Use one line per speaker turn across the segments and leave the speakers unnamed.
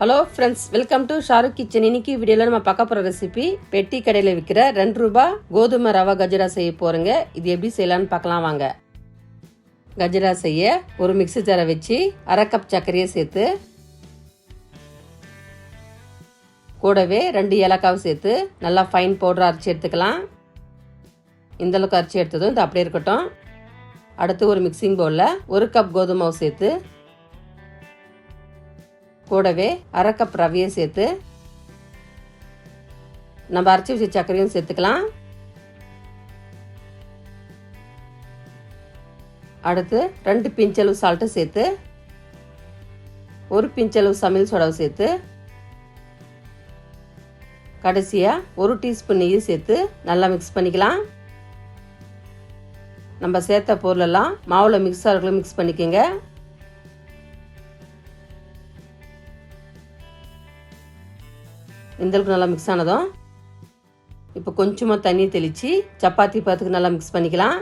Hello friends welcome to Shahrukh kitchen இன்னைக்கு வீடியோவில் நம்ம பார்க்க போகிற ரெசிபி பெட்டி கடையில் விற்கிற ரெண்டு ரூபாய் கோதுமை ரவா கஜரா செய்ய போகிறோங்க இது எப்படி செய்யலாம்னு பார்க்கலாம் வாங்க. கஜரா செய்ய ஒரு மிக்ஸி ஜாரை வச்சு அரை கப் சர்க்கரையை சேர்த்து கூடவே ரெண்டு ஏலக்காவை சேர்த்து நல்லா ஃபைன் பவுடர் அரைச்சி எடுத்துக்கலாம். இந்த அளவுக்கு அரைச்சி எடுத்ததும் இது அப்படியே இருக்கட்டும். அடுத்து ஒரு மிக்சிங் பவுலில் ஒரு கப் கோதுமை சேர்த்து கூடவே அரை கப் சேர்த்து நம்ம அரைச்சி வச்ச சர்க்கரையும் சேர்த்துக்கலாம். அடுத்து ரெண்டு பிஞ்சளவு சால்ட்டு சேர்த்து ஒரு பிஞ்சளவு சமையல் சோடாவை சேர்த்து கடைசியாக ஒரு டீஸ்பூன் நெய்யை சேர்த்து நல்லா மிக்ஸ் பண்ணிக்கலாம். நம்ம சேர்த்த பொருளெல்லாம் மாவில் மிக்ஸ் ஆகிறதுக்குள்ள மிக்ஸ் பண்ணிக்கோங்க. இந்தளவுக்கு நல்லா மிக்ஸ் ஆனதும் இப்போ கொஞ்சமாக தண்ணி தெளித்து சப்பாத்தி பாத்துக்கு நல்லா மிக்ஸ் பண்ணிக்கலாம்.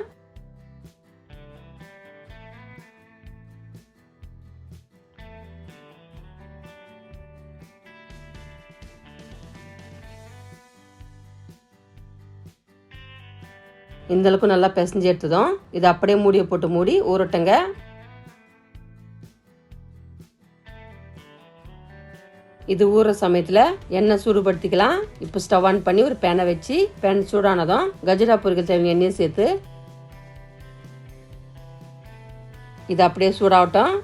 இந்தளவுக்கு நல்லா பிசைஞ்சு எடுத்ததும் இதை அப்படியே மூடியை போட்டு மூடி ஊரட்டங்க இது ஊற சமயத்தில் எண்ணெய் சூடுபடுத்திக்கலாம். இப்போ ஸ்டவ் ஆன் பண்ணி ஒரு பேனை வச்சு பேன் சூடானதும் கஜரா பொருட்கள் தேவையான எண்ணெயை சேர்த்து இது அப்படியே சூடாகட்டும்.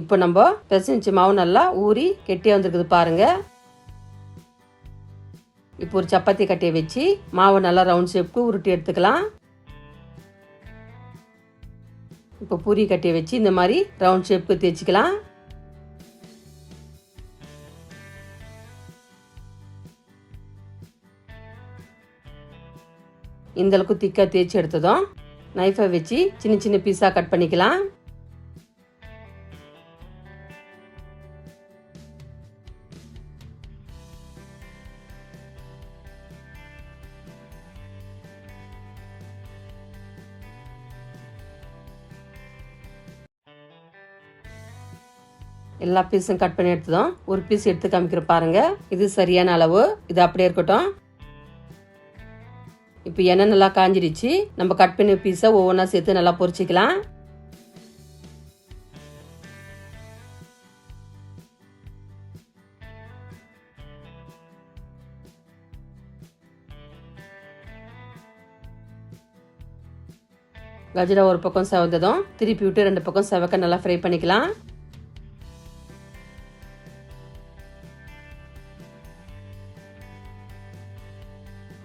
இப்போ நம்ம பிசைஞ்சு மாவு நல்லா ஊறி கெட்டியாக வந்திருக்குது பாருங்க. இப்போ ஒரு சப்பாத்தி கட்டையை வச்சு மாவு நல்லா ரவுண்ட் ஷேப்க்கு உருட்டி எடுத்துக்கலாம். இப்போ பூரி கட்டையை வச்சு இந்த மாதிரி ரவுண்ட் ஷேப்புக்கு தேய்ச்சிக்கலாம். இந்த அளவுக்கு திக்காக தேய்ச்சி எடுத்ததும் நைஃபை வச்சு சின்ன சின்ன பீஸாக கட் பண்ணிக்கலாம். எல்லா பீஸும் கட் பண்ணி எடுத்ததும் ஒரு பீஸ் எடுத்து காமிக்கிற பாருங்க. இது சரியான அளவு. இது அப்படியே இருக்கட்டும். இப்போ எண்ணெய் நல்லா காஞ்சிடுச்சு நம்ம கட் பண்ணி பீஸை ஒவ்வொன்றா சேர்த்து நல்லா பொரிச்சிக்கலாம். கஜரா ஒரு பக்கம் செவந்ததும் திருப்பி விட்டு ரெண்டு பக்கம் செவக்க நல்லா ஃப்ரை பண்ணிக்கலாம்.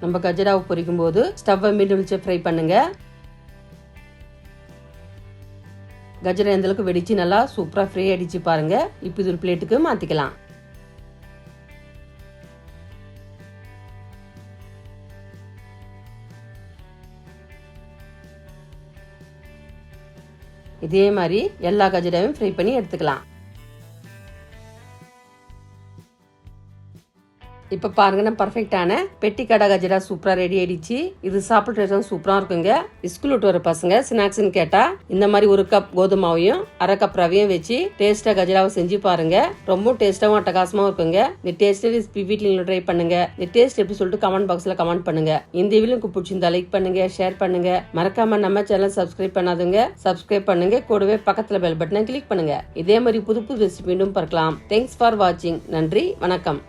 நம்ம கஜராவை பொரிக்கும் போது ஸ்டவ்வை மீண்டும் வச்சு ஃப்ரை பண்ணுங்க. கஜரா எந்த அளவுக்கு வெடிச்சு நல்லா சூப்பராக ஃப்ரை அடிச்சு பாருங்க. இப்போ இது ஒரு பிளேட்டுக்கு மாற்றிக்கலாம் இதே மாதிரி எல்லா கஜராவையும் ஃப்ரை பண்ணி எடுத்துக்கலாம். இப்போ பாருங்க நான் பர்ஃபெக்டான பெட்டி கடை கஜரா சூப்பராக ரெடி ஆயிடுச்சு. இது சாப்பிட்றது சூப்பராக இருக்குங்க. ஸ்கூல் விட்டு வர பசங்க ஸ்நாக்ஸ்னு கேட்டால் இந்த மாதிரி ஒரு கப் கோதுமாவையும் அரை கப் ரவையும் வச்சு டேஸ்ட்டாக கஜராவை செஞ்சு பாருங்க. ரொம்ப டேஸ்ட்டாகவும் அட்டகாசமாகவும் இருக்குங்க. இந்த டேஸ்ட் ரெசிபி வீட்டில் ட்ரை பண்ணுங்க. இந்த டேஸ்ட் எப்படி சொல்லிட்டு கமெண்ட் பாக்ஸில் கமெண்ட் பண்ணுங்க. இந்த வீடியோ பிடிச்சிருந்தா லைக் பண்ணுங்க ஷேர் பண்ணுங்க. மறக்காம நம்ம சேனல் சப்ஸ்கிரைப் பண்ணாதுங்க சப்ஸ்கிரைப் பண்ணுங்க. கூடவே பக்கத்தில் பெல் பட்டனை கிளிக் பண்ணுங்க. இதே மாதிரி புது புது ரெசிபி மீண்டும் பார்க்கலாம். தேங்க்ஸ் ஃபார் வாட்சிங் நன்றி வணக்கம்.